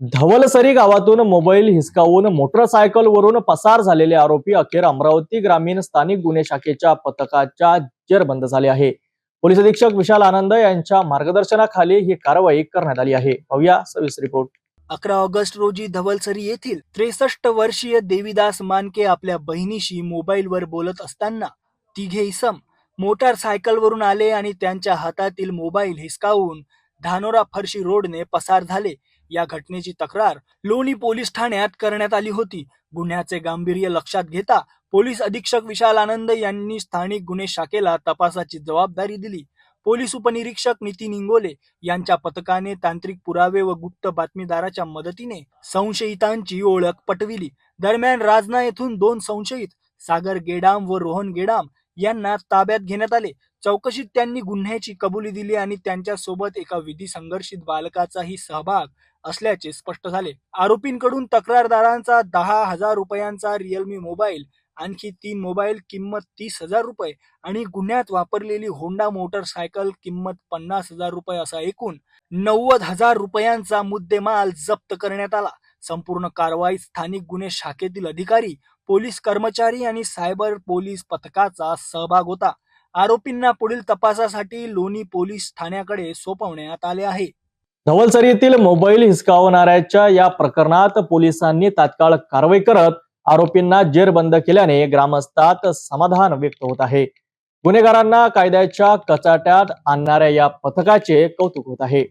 धवलसरी गावातून मोबाईल हिसकावून मोटरसायकलवरून पसार झालेले आरोपी अखेर अमरावती ग्रामीण स्थानिक गुन्हे शाखेच्या पथकाच्या जेरबंद झाले आहे. पोलीस अधीक्षक विशाल आनंद यांच्या मार्गदर्शनाखाली ही कारवाई करण्यात आली आहे. पाहूया सविस्तर रिपोर्ट. अकरा ऑगस्ट रोजी धवलसरी येथील त्रेसष्ट वर्षीय देवीदास मानके आपल्या बहिणीशी मोबाईलवर बोलत असताना तिघे इसम मोटारसायकलवरून आले आणि त्यांच्या हातातील मोबाईल हिसकावून धानोरा फरशी रोडने पसार झाले. या घटनेची तक्रार लोणी पोलीस ठाण्यात करण्यात आली होती. गुन्ह्याचे गांभीर्य लक्षात घेता पोलीस अधीक्षक विशाल आनंद यांनी स्थानिक गुन्हे शाखेला तपासाची जबाबदारी दिली. पोलीस उपनिरीक्षक नितीन इंगोले यांच्या पथकाने तांत्रिक पुरावे व गुप्त बातमीदाराच्या मदतीने संशयितांची ओळख पटविली. दरम्यान राजना येथून दोन संशयित सागर गेडाम व रोहन गेडाम यांना ताब्यात घेण्यात आले. चौकशीत त्यांनी गुन्ह्याची कबुली दिली आणि त्यांच्यासोबत एका विधी संघर्षित बालकाचाही सहभाग असल्याचे स्पष्ट झाले. आरोपींकडून तक्रारदारांचा दहा हजार रुपयांचा रिअलमी मोबाईल आणखी तीन मोबाईल किंमत तीस हजार रुपये आणि गुन्ह्यात वापरलेली होंडा मोटरसायकल किंमत पन्नास हजार रुपये असा एकूण नव्वद हजार रुपयांचा मुद्देमाल जप्त करण्यात आला. संपूर्ण कारवाई स्थानिक गुन्हे शाखेतील अधिकारी पोलीस कर्मचारी आणि सायबर पोलीस पथकाचा सहभाग होता. आरोपींना पुढील तपासासाठी लोणी पोलीस ठाण्याकडे सोपवण्यात आले आहे. धवलसरीतील मोबाईल हिसकावणाऱ्याच्या या प्रकरणात पोलिसांनी तात्काळ कारवाई करत आरोपींना जेरबंद केल्याने ग्रामस्थात समाधान व्यक्त होत आहे. गुन्हेगारांना कायद्याच्या कचाट्यात आणणाऱ्या या पथकाचे कौतुक होत आहे.